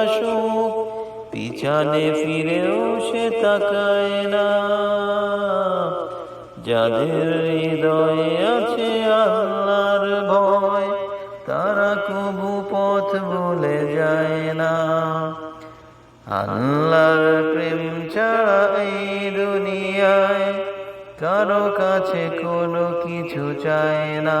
আসুক পিছনে ফিরেও সে তাকায় না। যাদের হৃদয়ে আছে আল্লাহর ভয়, তারা কবু পথ ভুলে যায় না। আল্লাহর প্রেম ছাড়া এই দুনিয়ায় কারও কাছে কোনো কিছু চায় না।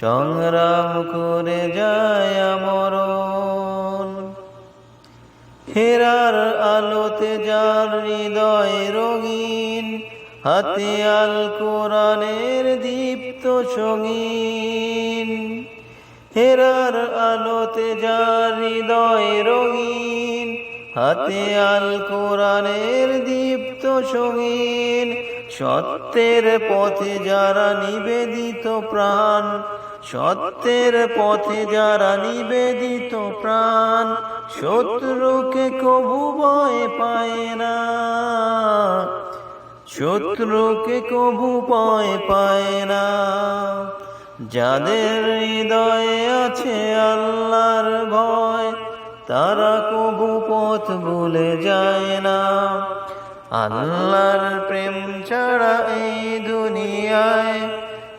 সংগ্রাম করে যায় আমরণ। হেরার আলোতে যার হৃদয় রঙিন হাতে আল কোরআনের দীপ্ত সঙ্গীন। হেরার আলোতে যার হৃদয় রঙিন হাতে আল কোরআনের দীপ্ত সঙ্গীন। সত্যের পথে যারা নিবেদিত প্রাণ সত্যের পথে যারা নিবেদিত প্রাণ, শত্রুকে কবু ভয় পায় না। শত্রুকে কবু ভয় পায় না। যাদের হৃদয়ে আছে আল্লাহর ভয়, তারা কবু পথ ভুলে যায় না। আল্লাহর প্রেম ছাড়া এই দুনিয়ায়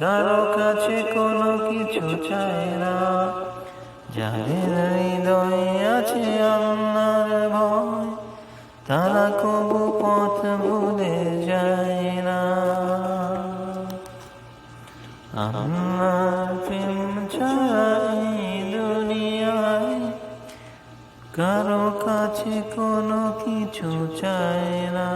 কারও কাছে কোনো কিছু চায় না। যাদের হৃদয়ে আছে আল্লাহর ভয়, তারা কবু পথ ভুলে যায় না। আমার প্রেম ছাড়া দুনিয়ায় কারও কাছে কোনো কিছু চায় না।